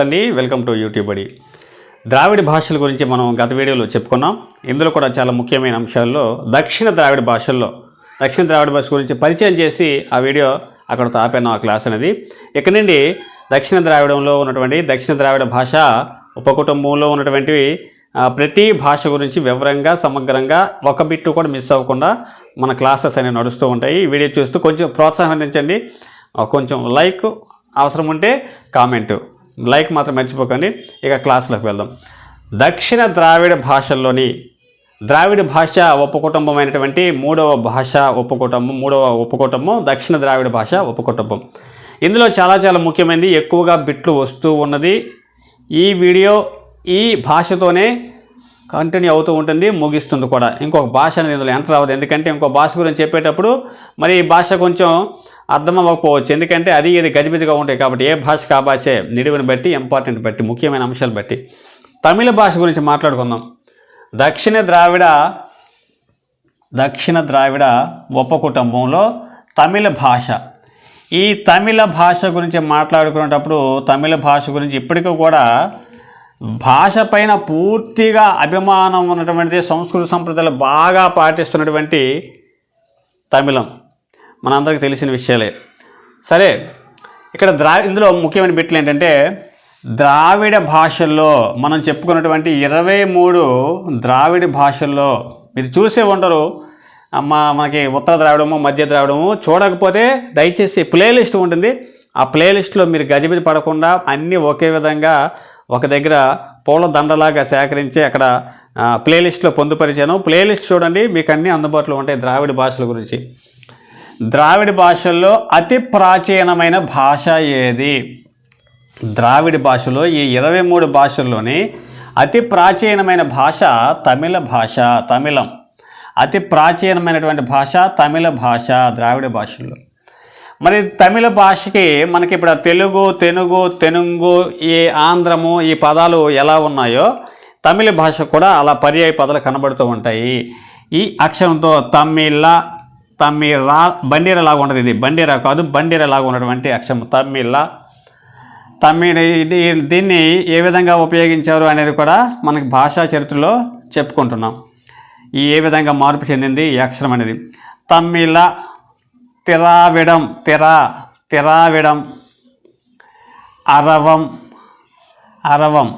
నమస్తే అండి welcome to YouTube అడి ద్రావిడ భాషల గురించి మనం గత వీడియోలో చెప్పుకున్నాం. ఇందులో కూడా చాలా ముఖ్యమైన అంశాల్లో దక్షిణ ద్రావిడ భాషల్లో దక్షిణ ద్రావిడ భాష గురించి పరిచయం చేసి ఆ వీడియో అక్కడ ఆపాను ఆ క్లాస్ అనేది. ఇక్కడ నుండి దక్షిణ ద్రావిడంలో ఉన్నటువంటి దక్షిణ ద్రావిడ భాష ఉపకుటుంబంలో ఉన్నటువంటి ప్రతి భాష గురించి వివరంగా సమగ్రంగా ఒక బిట్టు కూడా మిస్ అవ్వకుండా మన క్లాసెస్ అనేవి నడుస్తూ ఉంటాయి. ఈ వీడియో చూస్తూ కొంచెం ప్రోత్సాహం అందించండి. కొంచెం లైక్ అవసరం ఉంటే కామెంటు. లైక్ మాత్రం మర్చిపోకండి. ఇక క్లాస్లోకి వెళ్దాం. దక్షిణ ద్రావిడ భాషల్లోని ద్రావిడ భాష ఉపకుటుంబమైనటువంటి మూడవ భాష ఉపకుటుంబం మూడవ ఉపకుటుంబం దక్షిణ ద్రావిడ భాష ఉపకుటుంబం. ఇందులో చాలా చాలా ముఖ్యమైనది ఎక్కువగా బిట్లు వస్తూ ఉన్నది. ఈ వీడియో ఈ భాషతోనే కంటిన్యూ అవుతూ ఉంటుంది ముగిస్తుంది కూడా. ఇంకొక భాష అనేది ఇందులో ఎంటర్ అవ్వదు. ఎందుకంటే ఇంకో భాష గురించి చెప్పేటప్పుడు మరి ఈ భాష కొంచెం అర్థం అవ్వకపోవచ్చు ఎందుకంటే అది ఇది గజిబిజిగా ఉంటాయి కాబట్టి ఏ భాషకు ఆ భాషే. నిడివిని బట్టి ఇంపార్టెంట్ బట్టి ముఖ్యమైన అంశాలు బట్టి. తమిళ భాష గురించి మాట్లాడుకుందాం. దక్షిణ ద్రావిడ దక్షిణ ద్రావిడ ఉపకుటుంబంలో తమిళ భాష. ఈ తమిళ భాష గురించి మాట్లాడుకునేటప్పుడు తమిళ భాష గురించి ఇప్పటికీ కూడా భాష పైన పూర్తిగా అభిమానం ఉన్నటువంటి సంస్కృతి సంప్రదాయాలు బాగా పాటిస్తున్నటువంటి తమిళం. మనందరికీ తెలిసిన విషయాలే. సరే ఇక్కడ ద్రా ఇందులో ముఖ్యమైన బిట్లు ఏంటంటే ద్రావిడ భాషల్లో మనం చెప్పుకున్నటువంటి ఇరవై మూడు ద్రావిడ భాషల్లో మీరు చూసే ఉంటారు. అమ్మ మనకి ఉత్తర ద్రావిడము మధ్య ద్రావిడము చూడకపోతే దయచేసి ప్లేలిస్ట్ ఉంటుంది. ఆ ప్లేలిస్ట్లో మీరు గజిబిజి పడకుండా అన్నీ ఒకే విధంగా ఒక దగ్గర పూల దండలాగా సేకరించి అక్కడ ప్లేలిస్ట్లో పొందుపరిచాను. ప్లేలిస్ట్ చూడండి మీకు అన్నీ అందుబాటులో ఉంటాయి ద్రావిడ భాషల గురించి. ద్రావిడ భాషల్లో అతి ప్రాచీనమైన భాష ఏది? ద్రావిడ భాషలో ఈ ఇరవై మూడు భాషల్లోని అతి ప్రాచీనమైన భాష తమిళ భాష తమిళం. అతి ప్రాచీనమైనటువంటి భాష తమిళ భాష ద్రావిడ భాషల్లో. మరి తమిళ భాషకి మనకి ఇప్పుడు తెలుగు తెనుగు తెనుగు ఈ ఆంధ్రము ఈ పదాలు ఎలా ఉన్నాయో తమిళ భాష కూడా అలా పర్యాయ పదాలు కనబడుతూ ఉంటాయి. ఈ అక్షరంతో తమిళ తమిళ బండిర లాగా ఉండదు ఇది. బండీర కాదు బండిర లాగా ఉన్నటువంటి అక్షరం. తమిళ తమిళ ఇది దీన్ని ఏ విధంగా ఉపయోగించారు అనేది కూడా మనకి భాషా చరిత్రలో చెప్పుకుంటున్నాం. ఈ ఏ విధంగా మార్పు చెందింది ఈ అక్షరం అనేది. తమిళ తిరావిడం తిరా తిరావిడం. అరవం అరవం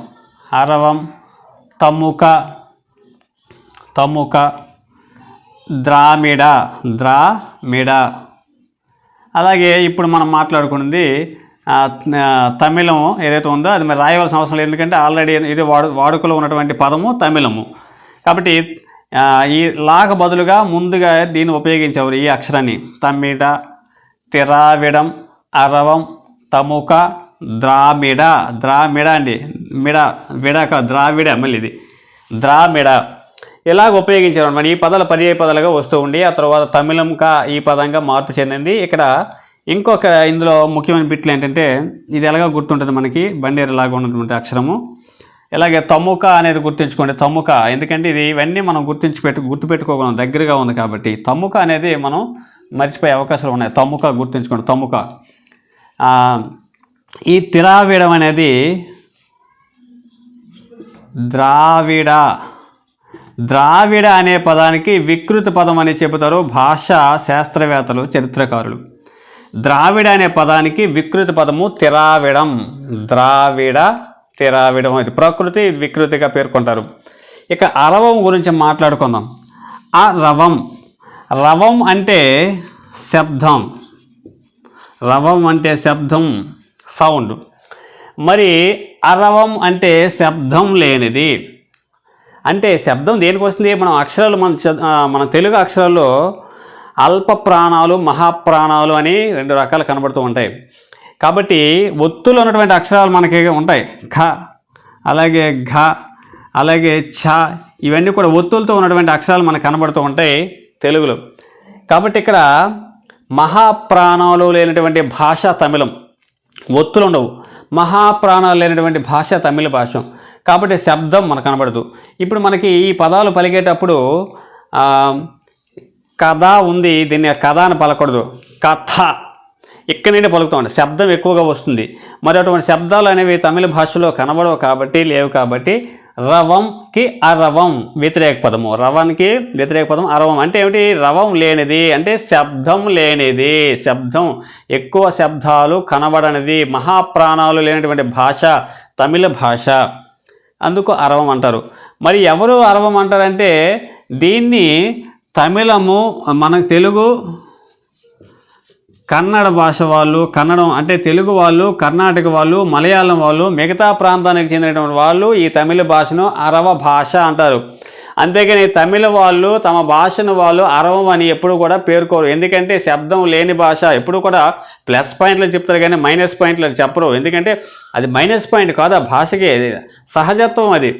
అరవం తముక తముక. ద్రామిడ ద్రామిడ అలాగే ఇప్పుడు మనం మాట్లాడుకున్నది తమిళం ఏదైతే ఉందో అది మరి రాయవలసిన అవసరం లేదు. ఎందుకంటే ఆల్రెడీ ఇది వాడు వాడుకలో ఉన్నటువంటి పదము తమిళము. కాబట్టి ఈ లాగ బదులుగా ముందుగా దీన్ని ఉపయోగించేవారు ఈ అక్షరాన్ని. తమిడ తిరావిడం అరవం తముక ద్రామిడ. ద్రామిడ అండి. మిడ విడక ద్రావిడ మళ్ళీ ఇది. ద్రామిడ. ఇలాగ ఉపయోగించారు అనమాట. ఈ పదాలు పర్యాయ పదాలుగా వస్తూ ఉండి ఆ తర్వాత తమిళంకా ఈ పదంగా మార్పు చెందింది. ఇక్కడ ఇంకొక ఇందులో ముఖ్యమైన బిట్లు ఏంటంటే ఇది ఎలాగో గుర్తుంటుంది మనకి. బండేరులాగా ఉన్నటువంటి అక్షరము. ఇలాగే తమ్ముక అనేది గుర్తుంచుకోండి. తమ్ముక ఎందుకంటే ఇది ఇవన్నీ మనం గుర్తించి పెట్టు గుర్తుపెట్టుకోగలం దగ్గరగా ఉంది కాబట్టి. తమ్ముక అనేది మనం మర్చిపోయే అవకాశాలు ఉన్నాయి. తమ్ముక గుర్తుంచుకోండి తమ్ముక ఈ తిరావిడం అనేది ద్రావిడ. ద్రావిడ అనే పదానికి వికృత పదం అని చెబుతారు భాషా శాస్త్రవేత్తలు చరిత్రకారులు. ద్రావిడ అనే పదానికి వికృత పదము తిరావిడం. ద్రావిడ తిరావిడం అది ప్రకృతి వికృతిగా పేర్కొంటారు. ఇక అరవం గురించి మాట్లాడుకుందాం. ఆ రవం రవం అంటే శబ్దం. రవం అంటే శబ్దం సౌండ్. మరి అరవం అంటే శబ్దం లేనిది. అంటే శబ్దం దేనికి వస్తుంది? మనం అక్షరాలు మన మన తెలుగు అక్షరాల్లో అల్ప ప్రాణాలు మహాప్రాణాలు అని రెండు రకాలు కనబడుతూ ఉంటాయి. కాబట్టి ఒత్తులు ఉన్నటువంటి అక్షరాలు మనకి ఉంటాయి. ఘ అలాగే ఘ అలాగే ఛ ఇవన్నీ కూడా ఒత్తులతో ఉన్నటువంటి అక్షరాలు మనకు కనబడుతూ ఉంటాయి తెలుగులో. కాబట్టి ఇక్కడ మహాప్రాణాలు లేనటువంటి భాష తమిళం. ఒత్తులు ఉండవు. మహాప్రాణాలు లేనటువంటి భాష తమిళ భాష. కాబట్టి శబ్దం మనకు కనబడదు. ఇప్పుడు మనకి ఈ పదాలు పలికేటప్పుడు కథ ఉంది దీన్ని కథ అని పలకూడదు. కథ. ఇక్కడి నుండి పలుకుతామండి శబ్దం ఎక్కువగా వస్తుంది. మరి అటువంటి శబ్దాలు అనేవి తమిళ భాషలో కనబడవు కాబట్టి లేవు కాబట్టి రవంకి అరవం వ్యతిరేక పదము. రవానికి వ్యతిరేక పదం అరవం. అంటే ఏమిటి? రవం లేనిది. అంటే శబ్దం లేనిది. శబ్దం. ఎక్కువ శబ్దాలు కనబడనిది. మహాప్రాణాలు లేనటువంటి భాష తమిళ భాష. అందుకు అరవం అంటారు. మరి ఎవరు అరవం అంటారంటే దీన్ని తమిళము మనకు తెలుగు కన్నడ భాష వాళ్ళు కన్నడం అంటే తెలుగు వాళ్ళు కర్ణాటక వాళ్ళు మలయాళం వాళ్ళు మిగతా ప్రాంతానికి చెందినటువంటి వాళ్ళు ఈ తమిళ భాషను అరవ భాష అంటారు. అంతేగాని తమిళ వాళ్ళు తమ భాషను వాళ్ళు అరవం అని ఎప్పుడు కూడా పేర్కోరు. ఎందుకంటే శబ్దం లేని భాష. ఎప్పుడు కూడా ప్లస్ పాయింట్లు చెప్తారు కానీ మైనస్ పాయింట్లు చెప్పరు. ఎందుకంటే అది మైనస్ పాయింట్ కాదు ఆ భాషకి సహజత్వం అది.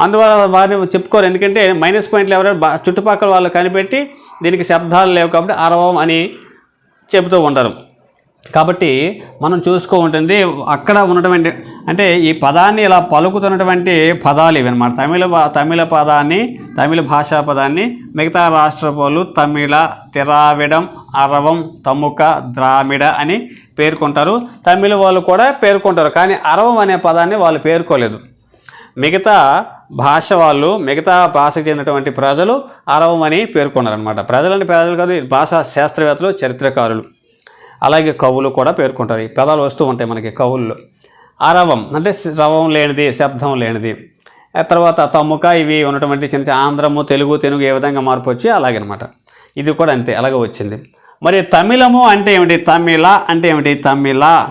అందువల్ల వారిని చెప్పుకోరు. ఎందుకంటే మైనస్ పాయింట్లు ఎవరైనా చుట్టుపక్కల వాళ్ళు కనిపెట్టి దీనికి శబ్దాలు లేవు కాబట్టి అరవం అని చెబుతూ ఉంటారు. కాబట్టి మనం చూసుకో ఉంటుంది అక్కడ ఉన్నటువంటి అంటే ఈ పదాన్ని ఇలా పలుకుతున్నటువంటి పదాలు ఇవన్నమాట తమిళ తమిళ పదాన్ని తమిళ భాషా పదాన్ని మిగతా రాష్ట్ర వాళ్ళు తమిళ తిరావిడం అరవం తముక ద్రామిడ అని పేర్కొంటారు. తమిళ వాళ్ళు కూడా పేర్కొంటారు కానీ అరవం అనే పదాన్ని వాళ్ళు పేర్కోలేదు. మిగతా భాష వాళ్ళు మిగతా భాషకు చెందినటువంటి ప్రజలు అరవమని అని పేర్కొన్నారనమాట ప్రజలంటే ప్రజలు కాదు భాష భాషా శాస్త్రవేత్తలు చరిత్రకారులు. అలాగే కవులు కూడా పేర్కొంటారు. ఈ పదాలు వస్తూ ఉంటాయి మనకి కవుల్లో. అరవం అంటే రవం లేనిది శబ్దం లేనిది. తర్వాత తమ్ముక ఇవి ఉన్నటువంటి చిన్న ఆంధ్రము తెలుగు తెలుగు ఏ విధంగా మార్పు వచ్చి అలాగనమాట. ఇది కూడా అంతే అలాగే వచ్చింది. మరి తమిళము అంటే ఏమిటి? తమిళ అంటే ఏమిటి? తమిళ.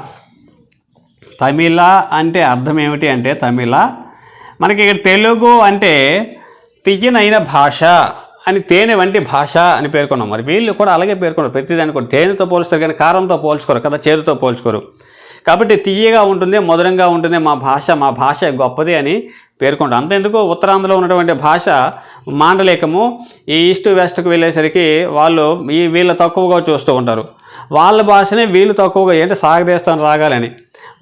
తమిళ అంటే అర్థం ఏమిటి అంటే తమిళ మనకి ఇక్కడ తెలుగు అంటే తియ్యనైన భాష అని తేనె వంటి భాష అని పేర్కొన్నాం. మరి వీళ్ళు కూడా అలాగే పేర్కొన్నారు. ప్రతిదాన్ని కూడా తేనెతో పోల్స్తారు కానీ కారంతో పోల్చుకోరు కదా చేదుతో పోల్చుకోరు. కాబట్టి తీయగా ఉంటుంది మధురంగా ఉంటుంది మా భాష మా భాష గొప్పది అని పేర్కొంటారు. అంతెందుకు ఉత్తరాంధ్రలో ఉన్నటువంటి భాష మాండలేకము ఈ ఈస్ట్ వెస్ట్కి వెళ్ళేసరికి వాళ్ళు ఈ వీళ్ళు తక్కువగా చూస్తూ ఉంటారు. వాళ్ళ భాషనే వీళ్ళు తక్కువగా ఏంటి సాగదీస్తాను రాగాలని.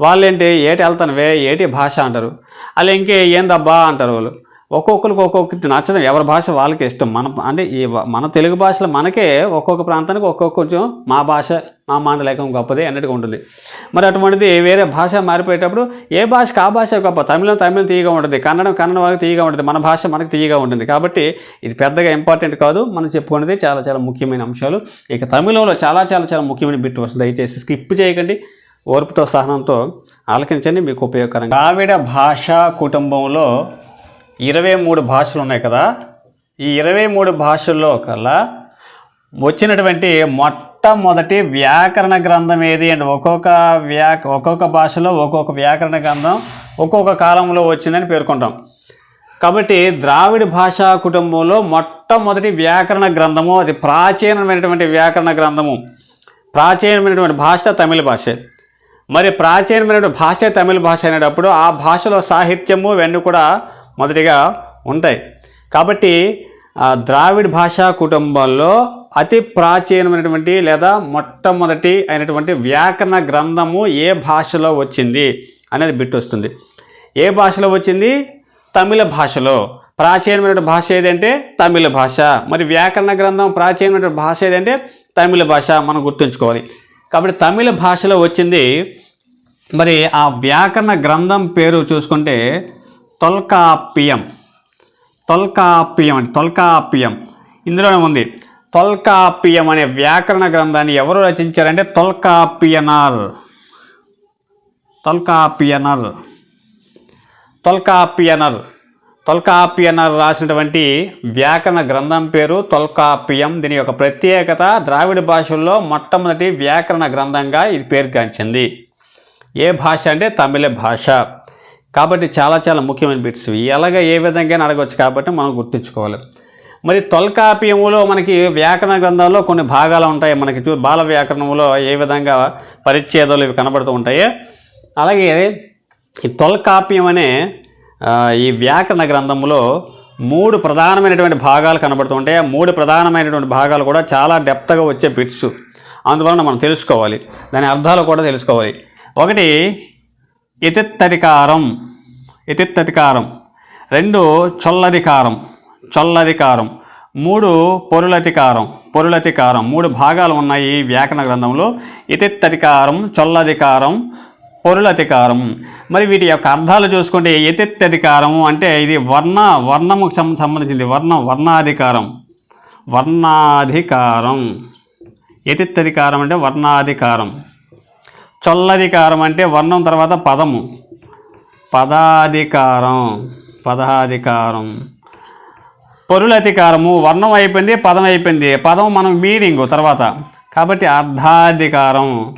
వాళ్ళు ఏంటి ఏటి వెళ్తానువే ఏటి భాష అంటారు. అలా ఇంకే ఏందబ్బా అంటారు వాళ్ళు. ఒక్కొక్కరికి ఒక్కొక్కటి నచ్చదు ఎవరి భాష వాళ్ళకి ఇష్టం. మన అంటే ఈ మన తెలుగు భాషలో మనకే ఒక్కొక్క ప్రాంతానికి ఒక్కొక్క కొంచెం మా భాష మా మాండలికం గొప్పది అన్నట్టుగా ఉంటుంది. మరి అటువంటిది వేరే భాష మారిపోయేటప్పుడు ఏ భాషకు ఆ భాష గొప్ప? తమిళం తమిళం తీయగా ఉంటుంది. కన్నడం కన్నడం వాళ్ళకి తీయగా ఉంటుంది. మన భాష మనకి తీయగా ఉంటుంది. కాబట్టి ఇది పెద్దగా ఇంపార్టెంట్ కాదు. మనం చెప్పుకునేది చాలా చాలా ముఖ్యమైన అంశాలు. ఇక తమిళంలో చాలా చాలా చాలా ముఖ్యమైన బిట్ వస్తుంది. దయచేసి స్కిప్ చేయకండి. ఓర్పుతో సహనంతో ఆలకించండి మీకు ఉపయోగకరంగా. ద్రావిడ భాషా కుటుంబంలో ఇరవై మూడు భాషలు ఉన్నాయి కదా? ఈ ఇరవై మూడు భాషల్లో కల్లా వచ్చినటువంటి మొట్టమొదటి వ్యాకరణ గ్రంథం ఏది? అండ్ ఒక్కొక్క వ్యా ఒక్కొక్క భాషలో ఒక్కొక్క వ్యాకరణ గ్రంథం ఒక్కొక్క కాలంలో వచ్చిందని పేర్కొంటాం. కాబట్టి ద్రావిడ భాషా కుటుంబంలో మొట్టమొదటి వ్యాకరణ గ్రంథము అది ప్రాచీనమైనటువంటి వ్యాకరణ గ్రంథము. ప్రాచీనమైనటువంటి భాష తమిళ భాష. మరి ప్రాచీనమైన భాష తమిళ భాష అనేటప్పుడు ఆ భాషలో సాహిత్యము ఇవన్నీ కూడా మొదటిగా ఉంటాయి. కాబట్టి ద్రావిడ భాషా కుటుంబంలో అతి ప్రాచీనమైనటువంటి లేదా మొట్టమొదటి అయినటువంటి వ్యాకరణ గ్రంథము ఏ భాషలో వచ్చింది అనేది బిట్ వస్తుంది. ఏ భాషలో వచ్చింది? తమిళ భాషలో. ప్రాచీనమైన భాష ఏదంటే? తమిళ భాష. మరి వ్యాకరణ గ్రంథం ప్రాచీనమైన భాష ఏదంటే? తమిళ భాష మనం గుర్తుంచుకోవాలి. కాబట్టి తమిళ భాషలో వచ్చింది. మరి ఆ వ్యాకరణ గ్రంథం పేరు చూసుకుంటే తొల్కాప్యం తొల్కాప్యం అంటే తొల్కాప్యం ఇందులోనే ఉంది. తొల్కాప్యం అనే వ్యాకరణ గ్రంథాన్ని ఎవరు రచించారంటే తొల్కాప్పియనర్. తొల్కాపియనర్ తొల్కాపియనర్ తొల్కాప్పియనర్ రాసినటువంటి వ్యాకరణ గ్రంథం పేరు తొల్కాప్యం. దీని యొక్క ప్రత్యేకత ద్రావిడ భాషల్లో మొట్టమొదటి వ్యాకరణ గ్రంథంగా ఇది పేరుగాంచింది. ఏ భాష అంటే తమిళ భాష. కాబట్టి చాలా చాలా ముఖ్యమైన బిట్స్ ఇవి. ఎలాగ ఏ విధంగా అడగవచ్చు కాబట్టి మనం గుర్తుంచుకోవాలి. మరి తొల్కాప్యములో మనకి వ్యాకరణ గ్రంథంలో కొన్ని భాగాలు ఉంటాయి. మనకి చూ బాల వ్యాకరణంలో ఏ విధంగా పరిచ్ఛేదాలు ఇవి కనబడుతూ ఉంటాయి. అలాగే ఈ తొల్కాప్యం అనే ఈ వ్యాకరణ గ్రంథంలో మూడు ప్రధానమైనటువంటి భాగాలు కనబడుతుంటాయి ఆ మూడు ప్రధానమైనటువంటి భాగాలు కూడా చాలా డెప్త్గా వచ్చే బిట్స్ అందువలన మనం తెలుసుకోవాలి. దాని అర్థాలు కూడా తెలుసుకోవాలి. ఒకటి ఇతిత్తధికారం. ఇతిత్తధికారం. రెండు చొల్లధికారం. చొల్లధికారం. మూడు పొరులధికారం. పొరులధికారం. మూడు భాగాలు ఉన్నాయి ఈ వ్యాకరణ గ్రంథంలో. ఇతిత్తధికారం చొల్లధికారం పొరులధికారం. మరి వీటి యొక్క అర్థాలు చూసుకుంటే యతిత్యధికారం అంటే ఇది వర్ణ వర్ణముకు సంబంధించింది. వర్ణం వర్ణాధికారం. వర్ణాధికారం. యతిత్యధికారం అంటే వర్ణాధికారం. చొల్లధికారం అంటే వర్ణం తర్వాత పదము. పదాధికారం. పదాధికారం. పొరులధికారము వర్ణం అయిపోయింది పదం అయిపోయింది. పదం మనం మీనింగ్ తర్వాత. కాబట్టి అర్ధాధికారం.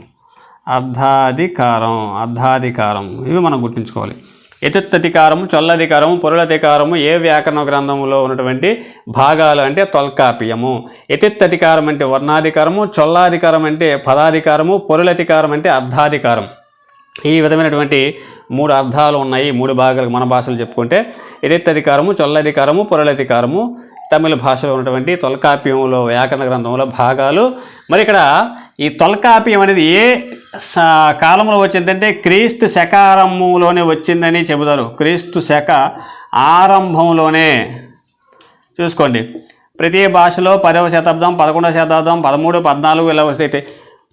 అర్ధాధికారం అర్ధాధికారం. ఇవి మనం గుర్తుంచుకోవాలి. యతిత్తధికారము చొల్లధికారము పొరులధికారము ఏ వ్యాకరణ గ్రంథంలో ఉన్నటువంటి భాగాలు అంటే తొల్కాపియము. యతిత్తధికారం అంటే వర్ణాధికారము చొల్లాధికారం అంటే పదాధికారము పొరులధికారం అంటే అర్ధాధికారం. ఈ విధమైనటువంటి మూడు అర్థాలు ఉన్నాయి మూడు భాగాలు మన భాషలు చెప్పుకుంటే. ఎదెత్తధికారము చొల్లధికారము పొరలధికారము. తమిళ భాషలో ఉన్నటువంటి తొలకాప్యంలో వ్యాకరణ గ్రంథంలో భాగాలు. మరి ఇక్కడ ఈ తొలకాప్యం అనేది ఏ కాలంలో వచ్చిందంటే క్రీస్తు శకారంభంలోనే వచ్చిందని చెబుతారు. క్రీస్తు శక ఆరంభంలోనే. చూసుకోండి. ప్రతి భాషలో పదవ శతాబ్దం పదకొండవ శతాబ్దం పదమూడు పద్నాలుగు ఇలా వస్తే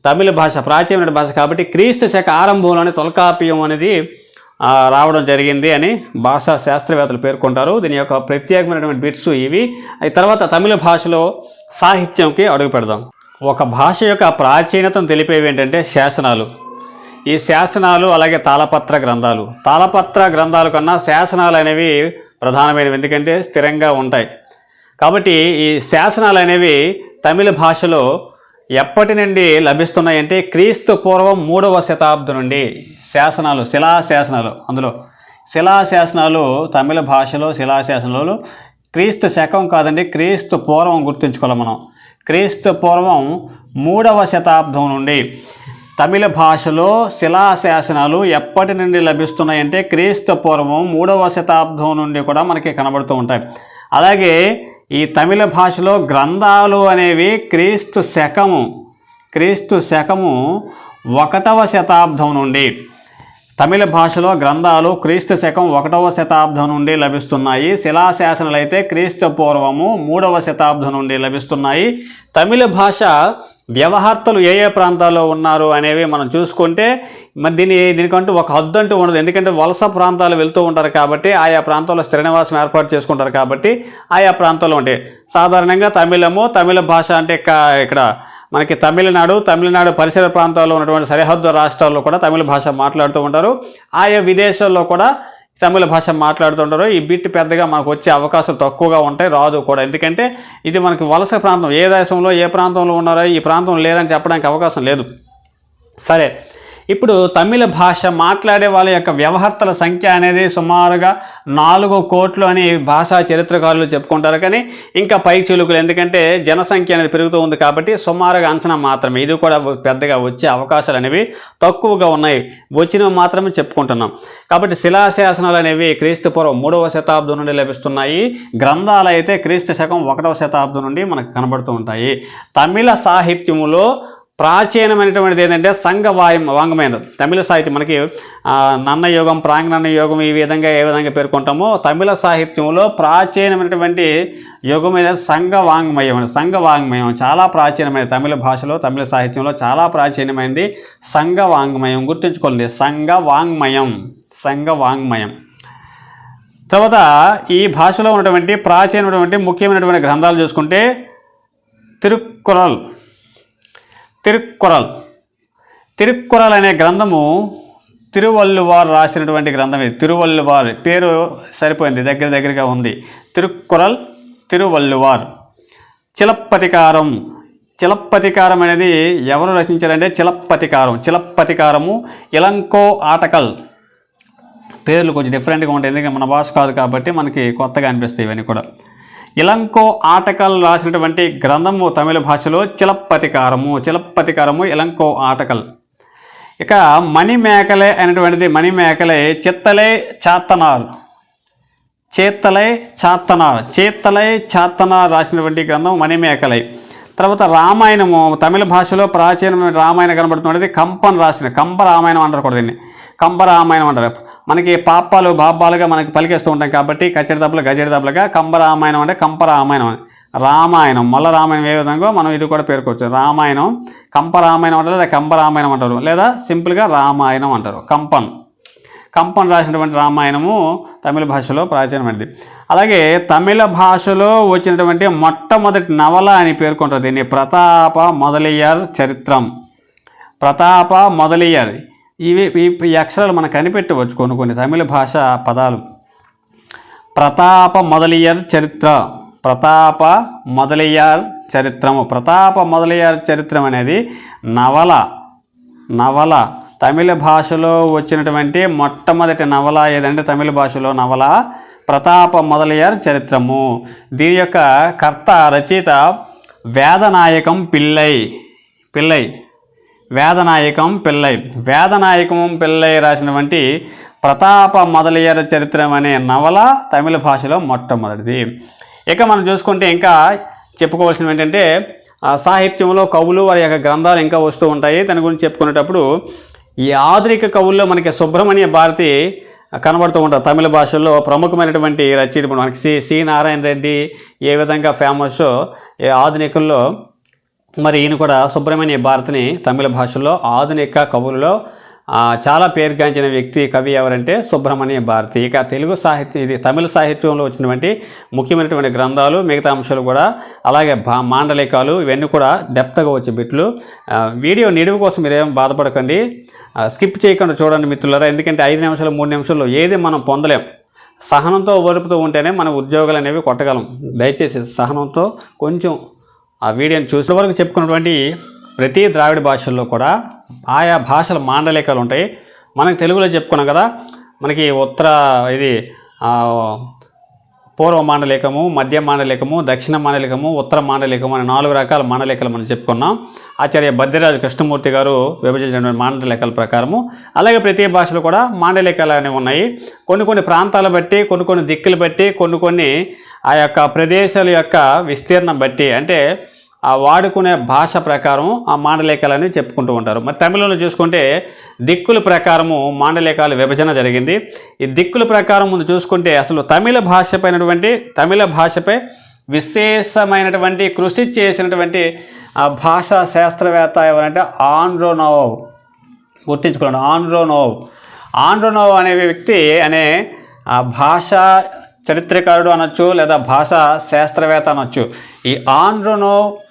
తమిళ భాష ప్రాచీనమైన భాష కాబట్టి క్రీస్తు శక ఆరంభంలోనే తొలకాప్యం అనేది రావడం జరిగింది అని భాషా శాస్త్రవేత్తలు పేర్కొంటారు. దీని యొక్క ప్రత్యేకమైనటువంటి బిట్స్ ఇవి. తర్వాత తమిళ భాషలో సాహిత్యంకి అడుగు పెడదాం. ఒక భాష యొక్క ప్రాచీనతను తెలిపేవి ఏంటంటే శాసనాలు. ఈ శాసనాలు అలాగే తాళపత్ర గ్రంథాలు. తాళపత్ర గ్రంథాల కన్నా శాసనాలు అనేవి ప్రధానమైనవి. ఎందుకంటే స్థిరంగా ఉంటాయి. కాబట్టి ఈ శాసనాలు అనేవి తమిళ భాషలో ఎప్పటి నుండి లభిస్తున్నాయంటే క్రీస్తు పూర్వం మూడవ శతాబ్దం నుండి శాసనాలు శిలాశాసనాలు అందులో. శిలాశాసనాలు తమిళ భాషలో శిలాశాసనాలు క్రీస్తు శకం కాదండి క్రీస్తు పూర్వం గుర్తుంచుకోవాలి మనం. క్రీస్తు పూర్వం మూడవ శతాబ్దం నుండి తమిళ భాషలో శిలాశాసనాలు ఎప్పటి నుండి లభిస్తున్నాయంటే క్రీస్తు పూర్వం మూడవ శతాబ్దం నుండి కూడా మనకి కనబడుతూ ఉంటాయి. అలాగే ఈ తమిళ భాషలో గ్రంథాలు అనేవి క్రీస్తు శకము క్రీస్తు శకము ఒకటవ శతాబ్దం నుండి తమిళ భాషలో గ్రంథాలు క్రీస్తు శకం ఒకటవ శతాబ్దం నుండి లభిస్తున్నాయి. శిలాశాసనాలు అయితే క్రీస్తు పూర్వము మూడవ శతాబ్దం నుండి లభిస్తున్నాయి. తమిళ భాష వ్యవహార్తలు ఏ ఏ ప్రాంతాల్లో ఉన్నారు అనేవి మనం చూసుకుంటే మరి దీని దీనికంటూ ఒక హద్దు అంటూ ఉండదు. ఎందుకంటే వలస ప్రాంతాలు వెళ్తూ ఉంటారు కాబట్టి ఆయా ప్రాంతాల్లో స్థిరనివాసం ఏర్పాటు చేసుకుంటారు కాబట్టి ఆయా ప్రాంతాల్లో ఉంటాయి సాధారణంగా తమిళము తమిళ భాష అంటే కా- ఇక్కడ మనకి తమిళనాడు తమిళనాడు పరిసర ప్రాంతాల్లో ఉన్నటువంటి సరిహద్దు రాష్ట్రాల్లో కూడా తమిళ భాష మాట్లాడుతూ ఉంటారు. ఆయా విదేశాల్లో కూడా తమిళ భాష మాట్లాడుతుంటారు ఈ బిట్ పెద్దగా మనకు వచ్చే అవకాశాలు తక్కువగా ఉంటాయి రాదు కూడా. ఎందుకంటే ఇది మనకి వలస ప్రాంతం. ఏ దేశంలో ఏ ప్రాంతంలో ఉన్నారో ఈ ప్రాంతంలో లేరని చెప్పడానికి అవకాశం లేదు. సరే ఇప్పుడు తమిళ భాష మాట్లాడే వాళ్ళ యొక్క వ్యవహర్తల సంఖ్య అనేది సుమారుగా నాలుగు కోట్లు అని భాషా చరిత్రకారులు చెప్పుకుంటారు. కానీ ఇంకా పై చిలుకలు ఎందుకంటే జనసంఖ్య అనేది పెరుగుతూ ఉంది కాబట్టి సుమారుగా అంచనా మాత్రమే. ఇది కూడా పెద్దగా వచ్చే అవకాశాలు అనేవి తక్కువగా ఉన్నాయి. వచ్చినవి మాత్రమే చెప్పుకుంటున్నాం. కాబట్టి శిలాశాసనాలు అనేవి క్రీస్తు పూర్వం మూడవ శతాబ్దం నుండి లభిస్తున్నాయి. గ్రంథాలు అయితే క్రీస్తు శకం ఒకటవ శతాబ్దం నుండి మనకు కనబడుతూ ఉంటాయి. తమిళ సాహిత్యములో ప్రాచీనమైనటువంటిది ఏంటంటే సంఘ వాయం వాంగ్మయం తమిళ సాహిత్యం మనకి నన్న యోగం ప్రాంగణన్న యోగం ఈ విధంగా ఏ విధంగా పేర్కొంటామో తమిళ సాహిత్యంలో ప్రాచీనమైనటువంటి యుగం సంఘ వాంగ్మయం అని. సంఘ వాంగ్మయం చాలా ప్రాచీనమైనది తమిళ భాషలో తమిళ సాహిత్యంలో చాలా ప్రాచీనమైనది సంఘ వాంగ్మయం గుర్తుంచుకోండి సంఘ వాంగ్మయం సంఘ వాంగ్మయం తర్వాత ఈ భాషలో ఉన్నటువంటి ప్రాచీనమైనటువంటి ముఖ్యమైనటువంటి గ్రంథాలు చూసుకుంటే తిరుక్కురల్. తిరుక్కురల్. తిరుక్కురల్ అనే గ్రంథము తిరువల్లువారు రాసినటువంటి గ్రంథం ఇది. తిరువల్లువారు పేరు సరిపోయింది దగ్గర దగ్గరగా ఉంది. తిరుక్కురల్ తిరువల్లువార్. చిలప్పతికారం. చిలప్పతికారం అనేది ఎవరు రచించారంటే చిలప్పతికారం. చిలప్పతికారము ఇలంకో ఆటకల్. పేర్లు కొంచెం డిఫరెంట్గా ఉంటాయి ఎందుకంటే మన భాష కాదు కాబట్టి మనకి కొత్తగా అనిపిస్తాయి ఇవన్నీ కూడా. ఇలంకో ఆటకల్ రాసినటువంటి గ్రంథము తమిళ భాషలో చిలప్పతికారము చిలప్పతికారము ఇలంకో ఆటకల్. ఇక మణిమేకలే అనేటువంటిది మణిమేకలే చిత్తలే చాత్తనార్. చేత్తలై చాత్తనార్. చేత్తలై చాత్తనార్ రాసినటువంటి గ్రంథం మణిమేకలై. తర్వాత రామాయణము తమిళ భాషలో ప్రాచీనమైన రామాయణం కనబడుతున్నది కంపన్ రాసిన కంప రామాయణం అంటారు కూడా దీన్ని. కంప రామాయణం అంటారు. మనకి పాపాలు బాబాలుగా మనకి పలికేస్తూ ఉంటాం కాబట్టి కచేరి దెబ్బలు గజేరి దెబ్బలుగా కంబ రామాయణం అంటే కంప రామాయణం అని. రామాయణం మల్ల రామాయణం ఏ విధంగా మనం ఇది కూడా పేర్కోవచ్చు. రామాయణం కంప రామాయణం అంటారు లేదా కంప రామాయణం అంటారు. లేదా సింపుల్గా రామాయణం అంటారు. కంపన్. కంపన్ రాసినటువంటి రామాయణము తమిళ భాషలో ప్రాచీనమైనది. అలాగే తమిళ భాషలో వచ్చినటువంటి మొట్టమొదటి నవల అని పేర్కొంటారు దీన్ని ప్రతాప మొదలయ్యార్ చరిత్రం. ప్రతాప మొదలయ్యార్. ఇవి ఈ- అక్షరాలు మనం కనిపెట్టవచ్చు కొన్ని కొన్ని తమిళ భాష పదాలు. ప్రతాప మొదలయ్యార్ చరిత్ర. ప్రతాప మొదలయ్యార్ చరిత్రము. ప్రతాప మొదలయ్యార్ చరిత్రం అనేది నవల. నవల. తమిళ భాషలో వచ్చినటువంటి మొట్టమొదటి నవల ఏదంటే తమిళ భాషలో నవల ప్రతాప మొదలయ్యారు చరిత్రము. దీని యొక్క కర్త రచయిత వేదనాయకం పిల్లై పిల్లై వేదనాయకం పిల్లై. వేదనాయకం పిల్లై రాసినటువంటి ప్రతాప మొదలయ్యారు చరిత్రం అనే నవల తమిళ భాషలో మొట్టమొదటిది. ఇక మనం చూసుకుంటే ఇంకా చెప్పుకోవాల్సినవి ఏంటంటే సాహిత్యంలో కవులు వారి యొక్క గ్రంథాలు ఇంకా వస్తూ ఉంటాయి. దాని గురించి చెప్పుకునేటప్పుడు ఈ ఆధునిక కవుల్లో మనకి సుబ్రహ్మణ్య భారతి కనబడుతూ ఉంటారు. తమిళ భాషలో ప్రముఖమైనటువంటి రచయిత మనకి సి సి నారాయణ రెడ్డి ఏ విధంగా ఫేమస్ ఈ ఆధునికుల్లో మరి ఈయన కూడా సుబ్రహ్మణ్య భారతిని తమిళ భాషలో ఆధునిక కవులలో చాలా పేరుగాంచిన వ్యక్తి కవి ఎవరంటే సుబ్రహ్మణ్య భారతి. ఇక తెలుగు సాహిత్యం ఇది తమిళ సాహిత్యంలో వచ్చినటువంటి ముఖ్యమైనటువంటి గ్రంథాలు మిగతా అంశాలు కూడా అలాగే భా మాండలికాలు ఇవన్నీ కూడా డెప్త్గా వచ్చే బిట్లు. వీడియో నిడువు కోసం మీరేం బాధపడకండి. స్కిప్ చేయకుండా చూడండి మిత్రులారా. ఎందుకంటే ఐదు నిమిషాలు మూడు నిమిషాల్లో ఏది మనం పొందలేం. సహనంతో ఓర్పుతూ ఉంటేనే మన ఉద్యోగాలు అనేవి కొట్టగలం. దయచేసి సహనంతో కొంచెం ఆ వీడియోని చూసిన వరకు చెప్పుకున్నటువంటి ప్రతి ద్రావిడ భాషల్లో కూడా ఆయా భాషల మాండలికాలు ఉంటాయి. మనకి తెలుగులో చెప్పుకున్నాం కదా మనకి ఉత్తర ఇది పూర్వ మాండలికము మధ్య మాండలికము దక్షిణ మాండలికము ఉత్తర మాండలికము అనే నాలుగు రకాల మాండలికలు మనం చెప్పుకున్నాం. ఆచార్య బద్రిరాజు కృష్ణమూర్తి గారు విభజించిన మాండలికల ప్రకారము. అలాగే ప్రతి భాషలో కూడా మాండలికాలు అనేవి ఉన్నాయి. కొన్ని కొన్ని ప్రాంతాలు బట్టి కొన్ని కొన్ని దిక్కులు బట్టి కొన్ని కొన్ని ఆ యొక్క ప్రదేశాల యొక్క విస్తీర్ణం బట్టి అంటే ఆ వాడుకునే భాష ప్రకారం ఆ మాండలికాలని చెప్పుకుంటూ ఉంటారు. మరి తమిళంలో చూసుకుంటే దిక్కుల ప్రకారము మాండలికాల విభజన జరిగింది. ఈ దిక్కుల ప్రకారం ముందు చూసుకుంటే అసలు తమిళ భాషపైనటువంటి తమిళ భాషపై విశేషమైనటువంటి కృషి చేసినటువంటి ఆ భాషా శాస్త్రవేత్త ఎవరంటే ఆండ్రోనోవ్. గుర్తించుకున్నాడు ఆండ్రోనోవ్. ఆండ్రోనోవ్ అనే వ్యక్తి అనే ఆ భాషా చరిత్రకారుడు అనొచ్చు లేదా భాషా శాస్త్రవేత్త అనొచ్చు. ఈ ఆండ్రోనోవ్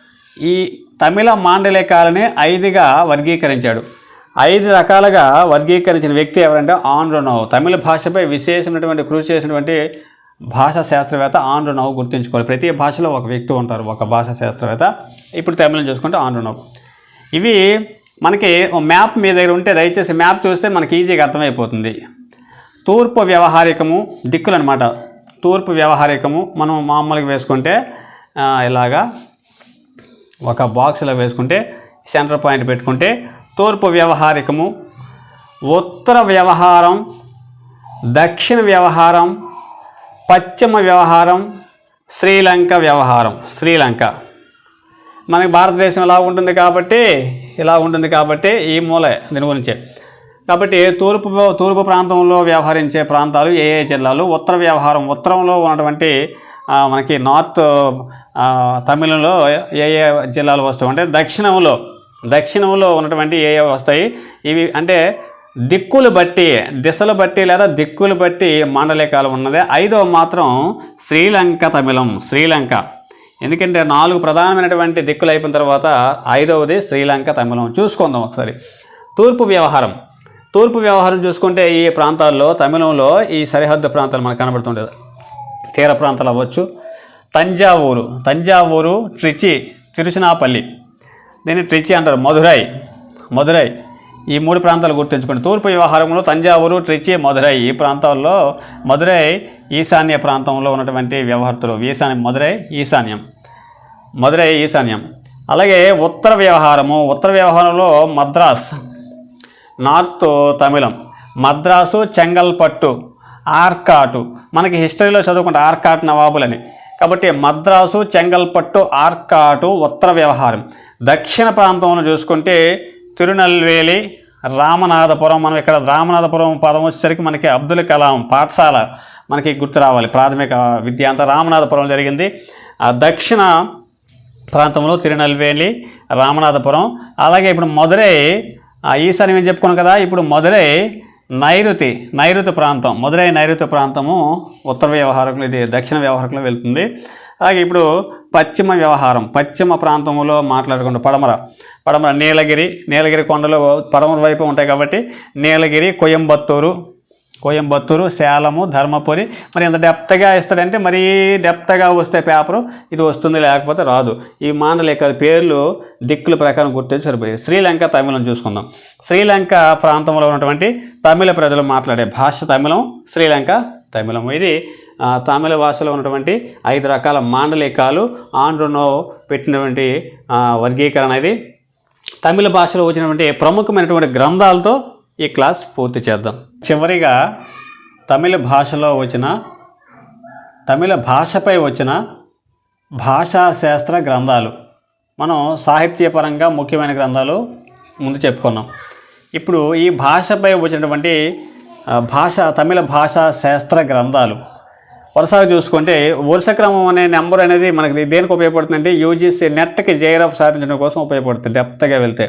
ఈ తమిళ మాండలికాలని ఐదుగా వర్గీకరించాడు. ఐదు రకాలుగా వర్గీకరించిన వ్యక్తి ఎవరంటే ఆండ్రోనవ్ తమిళ భాషపై విశేషమైనటువంటి కృషి చేసినటువంటి భాషా శాస్త్రవేత్త ఆండ్రోనోవ్ గుర్తుంచుకోవాలి. ప్రతి భాషలో ఒక వ్యక్తి ఉంటారు ఒక భాషా శాస్త్రవేత్త. ఇప్పుడు తమిళం చూసుకుంటే ఆండ్రోనోవ్ ఇవి మనకి మ్యాప్ మీ దగ్గర ఉంటే దయచేసి మ్యాప్ చూస్తే మనకి ఈజీగా అర్థమైపోతుంది. తూర్పు వ్యవహారికము దిక్కులు అనమాట తూర్పు వ్యవహారికము మనం మామూలుగా వేసుకుంటే ఇలాగా ఒక బాక్స్లో వేసుకుంటే సెంటర్ పాయింట్ పెట్టుకుంటే తూర్పు వ్యవహారికము ఉత్తర వ్యవహారం దక్షిణ వ్యవహారం పశ్చిమ వ్యవహారం శ్రీలంక వ్యవహారం. శ్రీలంక. మనకి భారతదేశం ఇలా ఉంటుంది కాబట్టి ఇలా ఉంటుంది కాబట్టి ఈ మూల దీని గురించే. కాబట్టి తూర్పు తూర్పు ప్రాంతంలో వ్యవహరించే ప్రాంతాలు ఏ ఏ జిల్లాలు ఉత్తర వ్యవహారం ఉత్తరంలో ఉన్నటువంటి మనకి నార్త్ తమిళంలో ఏ ఏ జిల్లాలు వస్తాయి? అంటే దక్షిణంలో దక్షిణంలో ఉన్నటువంటి ఏ ఏ వస్తాయి? ఇవి అంటే దిక్కులు బట్టి దిశలు బట్టి లేదా దిక్కులు బట్టి మాండలికాలు ఉన్నది. ఐదవ మాత్రం శ్రీలంక తమిళం శ్రీలంక. ఎందుకంటే నాలుగు ప్రధానమైనటువంటి దిక్కులు అయిపోయిన తర్వాత ఐదవది శ్రీలంక తమిళం. చూసుకుందాం ఒకసారి. తూర్పు వ్యవహారం. తూర్పు వ్యవహారం చూసుకుంటే ఈ ప్రాంతాల్లో తమిళంలో ఈ సరిహద్దు ప్రాంతాలు మనకు కనబడుతుంటుంది తీర ప్రాంతాలు అవ్వచ్చు. తంజావూరు తంజావూరు ట్రిచి తిరుచినాపల్లి. దీన్ని ట్రిచి అంటారు మధురై మధురై. ఈ మూడు ప్రాంతాలు గుర్తుంచుకోండి. తూర్పు వ్యవహారంలో తంజావూరు ట్రిచి మధురై. ఈ ప్రాంతాల్లో మధురై ఈశాన్య ప్రాంతంలో ఉన్నటువంటి వ్యవహర్తులు ఈశాన్య మధురై ఈశాన్యం. మధురై ఈశాన్యం. అలాగే ఉత్తర వ్యవహారము ఉత్తర వ్యవహారంలో మద్రాస్ నార్త్ తమిళం. మద్రాసు చెంగల్పట్టు ఆర్కాటు. మనకి హిస్టరీలో చదువుకుంటే ఆర్కాట్ నవాబులని. కాబట్టి మద్రాసు చెంగల్పట్టు ఆర్కాటు ఉత్తర వ్యవహారం. దక్షిణ ప్రాంతంలో చూసుకుంటే తిరునల్వేలి రామనాథపురం మనం ఇక్కడ రామనాథపురం పదం వచ్చేసరికి మనకి అబ్దుల్ కలాం పాఠశాల మనకి గుర్తు రావాలి ప్రాథమిక విద్య అంతా రామనాథపురం జరిగింది. ఆ దక్షిణ ప్రాంతంలో తిరునల్వేలి రామనాథపురం అలాగే ఇప్పుడు మధురై ఈసారి మేము చెప్పుకున్నాం కదా ఇప్పుడు మధురై నైరుతి నైరుతి ప్రాంతం మధురై నైరుతి ప్రాంతము ఉత్తర వ్యవహారకులు ఇది దక్షిణ వ్యవహారకులు వెళ్తుంది. అలాగే ఇప్పుడు పశ్చిమ వ్యవహారం పశ్చిమ ప్రాంతంలో మాట్లాడుకుంటూ పడమర పడమర నీలగిరి నీలగిరి కొండలు పడమర వైపు ఉంటాయి కాబట్టి నీలగిరి కోయంబత్తూరు కోయంబత్తూరు సేలము ధర్మపురి. మరి ఎంత డెప్త్గా ఇస్తాడంటే మరీ డెప్త్గా వస్తే పేపరు ఇది వస్తుంది లేకపోతే రాదు. ఈ మాండలిక పేర్లు దిక్కుల ప్రకారం గుర్తించి సరిపోయాయి. శ్రీలంక తమిళం చూసుకుందాం. శ్రీలంక ప్రాంతంలో ఉన్నటువంటి తమిళ ప్రజలు మాట్లాడే భాష తమిళం శ్రీలంక తమిళం. ఇది తమిళ భాషలో ఉన్నటువంటి ఐదు రకాల మాండలికాలు ఆండ్రోనో పెట్టినటువంటి వర్గీకరణ ఇది. తమిళ భాషలో వచ్చినటువంటి ప్రముఖమైనటువంటి గ్రంథాలతో ఈ క్లాస్ పూర్తి చేద్దాం. చివరిగా తమిళ భాషలో వచ్చిన తమిళ భాషపై వచ్చిన భాషా శాస్త్ర గ్రంథాలు. మనం సాహిత్యపరంగా ముఖ్యమైన గ్రంథాలు ముందు చెప్పుకున్నాం. ఇప్పుడు ఈ భాషపై వచ్చినటువంటి భాష తమిళ భాషా శాస్త్ర గ్రంథాలు. వరుసగా చూసుకుంటే వరుస క్రమం అనే నెంబర్ అనేది మనకి దేనికి ఉపయోగపడుతుందంటే యూజీసీ నెట్కి జేఆర్ఎఫ్ సాధించడం కోసం ఉపయోగపడుతుంది డెప్త్గా వెళ్తే.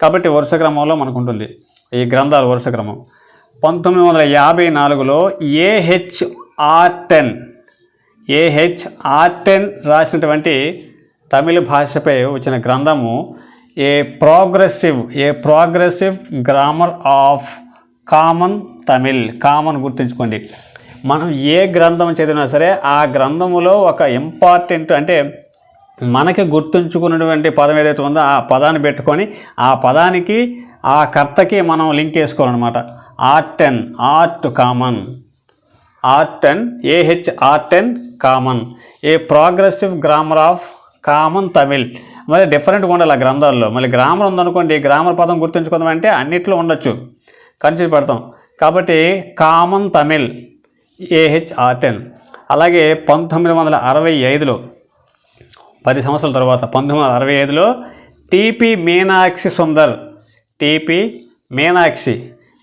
కాబట్టి వరుస క్రమంలో మనకు ఉంటుంది ఈ గ్రంథాలు వరుస క్రమం. పంతొమ్మిది వందల యాభై నాలుగులో AH Arden AH Arden రాసినటువంటి తమిళ భాషపై వచ్చిన గ్రంథము A progressive A progressive grammar of common Tamil common గుర్తుంచుకోండి. మనం ఏ గ్రంథం చదివినా సరే ఆ గ్రంథములో ఒక ఇంపార్టెంట్ అంటే మనకి గుర్తుంచుకున్నటువంటి పదం ఏదైతే ఉందో ఆ పదాన్ని పెట్టుకొని ఆ పదానికి ఆ కర్తకి మనం లింక్ వేసుకోవాలన్నమాట Arden Arden common Arden AH Arden common. A progressive grammar of common Tamil. మళ్ళీ డిఫరెంట్గా ఉండాలి ఆ గ్రంథాల్లో. మళ్ళీ గ్రామర్ ఉందనుకోండి గ్రామర్ పదం గుర్తుంచుకుందాం అంటే అన్నిట్లో ఉండొచ్చు. కన్ఫ్యూజ్ పడతాం కాబట్టి కామన్ తమిళ్ ఏహెచ్ ఆర్టెన్ అలాగే పంతొమ్మిది వందల అరవై ఐదులో పది సంవత్సరాల తర్వాత పంతొమ్మిది వందల అరవై ఐదులో టీపీ మీనాక్షి సుందర్ టీపీ మీనాక్షి.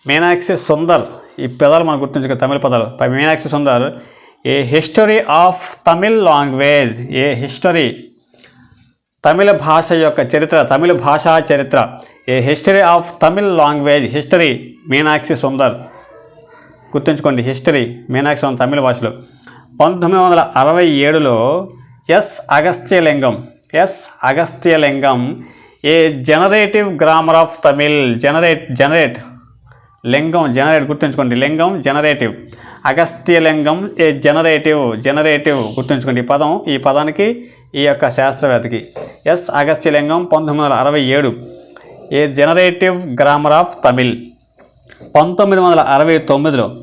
మీనాక్షి సుందర్. ఈ పదాలు మనం గుర్తుంచుకో తమిళ పదాలు. Meenakshi Sundar. A history of Tamil language. A history. Tamil భాష యొక్క చరిత్ర తమిళ భాషా చరిత్ర. A history of Tamil language. History Meenakshi Sundar. గుర్తుంచుకోండి హిస్టరీ మీనాక్షి సుందర్ తమిళ భాషలో. పంతొమ్మిది వందల అరవై ఏడులో S Agasthialingam. S Agasthialingam A generative grammar of Tamil generate generate Lingam generate గుర్తుంచుకోండి Lingam generative. Agasthya Lingam A generative generative గుర్తుంచుకోండి ఈ పదం. ఈ పదానికి ఈ యొక్క శాస్త్రవేత్తకి. ఎస్ అగస్త్య లింగం పంతొమ్మిది వందల అరవై ఏడు. A generative grammar of Tamil. పంతొమ్మిది వందల అరవై తొమ్మిదిలో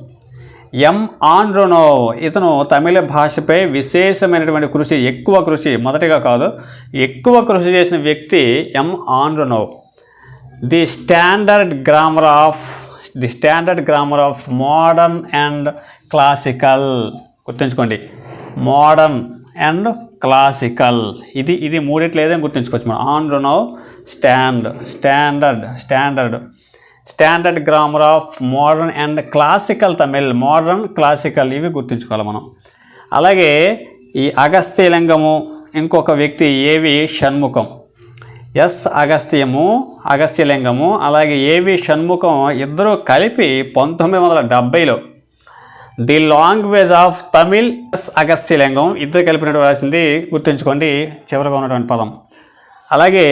ఎం ఆండ్రోనో. ఇతను తమిళ భాషపై విశేషమైనటువంటి కృషి ఎక్కువ కృషి మొదటిగా కాదు ఎక్కువ కృషి చేసిన వ్యక్తి M Andronov. The standard grammar of the standard grammar of modern and classical. గుర్తుంచుకోండి మోడర్న్ అండ్ క్లాసికల్. ఇది ఇది మూడిట్లు ఏదైనా గుర్తుంచుకోవచ్చు మనం. Andronov stand standard standard. Standard grammar of modern and classical Tamil. Modern classical ఇవి గుర్తుంచుకోవాలి మనం. అలాగే ఈ అగస్త్యలింగము ఇంకొక వ్యక్తి ఏవి షణ్ముఖం. ఎస్ అగస్త్యము అగస్త్యలింగము అలాగే ఏవి షణ్ముఖం ఇద్దరూ కలిపి పంతొమ్మిది వందల డెబ్బైలో the language of Tamil S Agasthialingam ఇద్దరు కలిపినట్టు రాసింది. గుర్తుంచుకోండి చివరిగా ఉన్నటువంటి పదం. అలాగే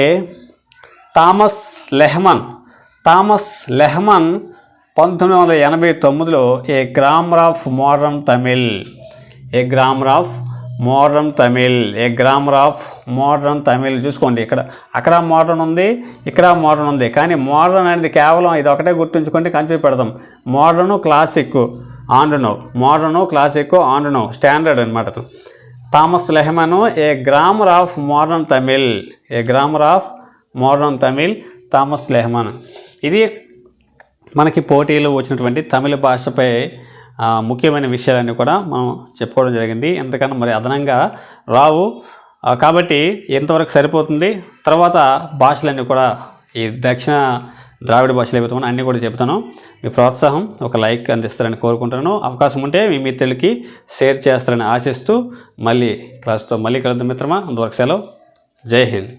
థామస్ లెహమన్ థామస్ లెహమన్ పంతొమ్మిది వందల ఎనభై తొమ్మిదిలో A grammar of modern Tamil? A grammar of modern Tamil. A grammar of modern Tamil. చూసుకోండి ఇక్కడ అక్కడ మోడర్న్ ఉంది ఇక్కడ మోడర్న్ ఉంది. కానీ మోడర్న్ అనేది కేవలం ఇది ఒకటే గుర్తుంచుకుంటే కన్ఫ్యూజ్ పెడతాం. Modern classic Andronov modern classic Andronov standard అనమాట Thomas Lehmann A grammar of modern Tamil. A grammar of modern Tamil Thomas Lehmann. ఇది మనకి పోటీలు వచ్చినటువంటి తమిళ భాషపై ముఖ్యమైన విషయాలన్నీ కూడా మనం చెప్పుకోవడం జరిగింది. ఎంతకన్నా మరి అదనంగా రావు. కాబట్టి ఎంతవరకు సరిపోతుంది? తర్వాత భాషలన్నీ కూడా ఈ దక్షిణ ద్రావిడ భాషలు ఏవైతే అన్నీ కూడా చెప్తాను. మీ ప్రోత్సాహం ఒక లైక్ అందిస్తారని కోరుకుంటాను అవకాశం ఉంటే మీ మిత్రులకి షేర్ చేస్తారని ఆశిస్తూ మళ్ళీ క్లాస్తో మళ్ళీ కలుద్దాం మిత్రమా. అందువరకు సెలవు. జై హింద్.